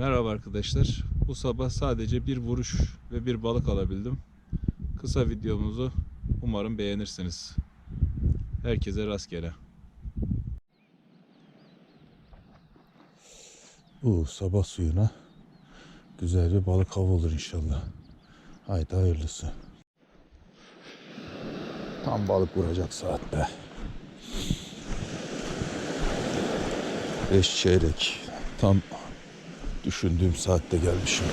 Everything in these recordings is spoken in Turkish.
Merhaba arkadaşlar. Bu sabah sadece bir vuruş ve bir balık alabildim. Kısa videomuzu umarım beğenirsiniz. Herkese rastgele. Bu sabah suyuna güzel bir balık avı olur inşallah. Haydi hayırlısı. Tam balık vuracak saatte. Beş çeyrek. Tam düşündüğüm saatte gelmişim.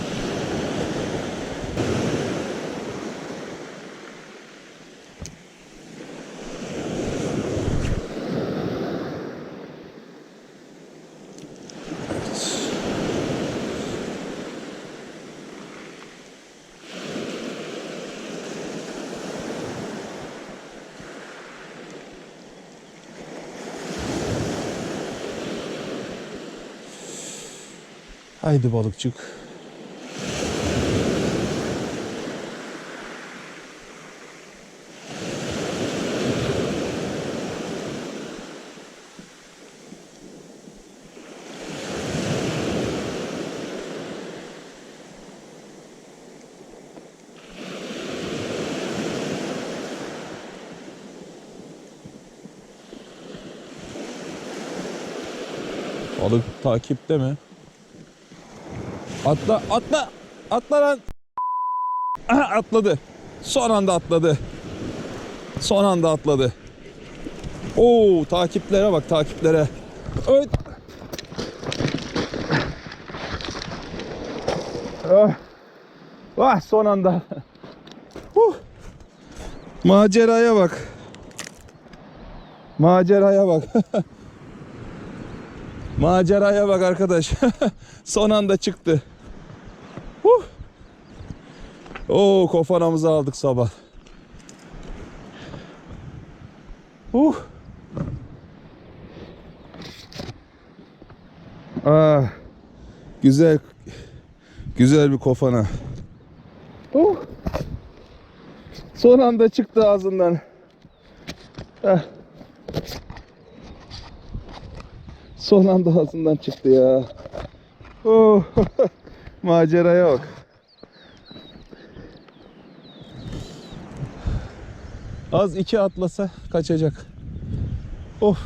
Haydi balıkçık. Balık takipte mi? Atla atla atla lan. Aha, atladı. Son anda atladı. Son anda atladı. Oo takiplere bak takiplere. Evet. Ah. Ah son anda. Huh. Maceraya bak. Maceraya bak. Maceraya bak arkadaş. Son anda çıktı. Huh. Oo kofanamızı aldık sabah. Uh. Ah. Güzel. Güzel bir kofana. Uh. Son anda çıktı ağzından. Ah. Son anda ağzından çıktı ya. Oh, maceraya bak. Az iki atlasa kaçacak. Of.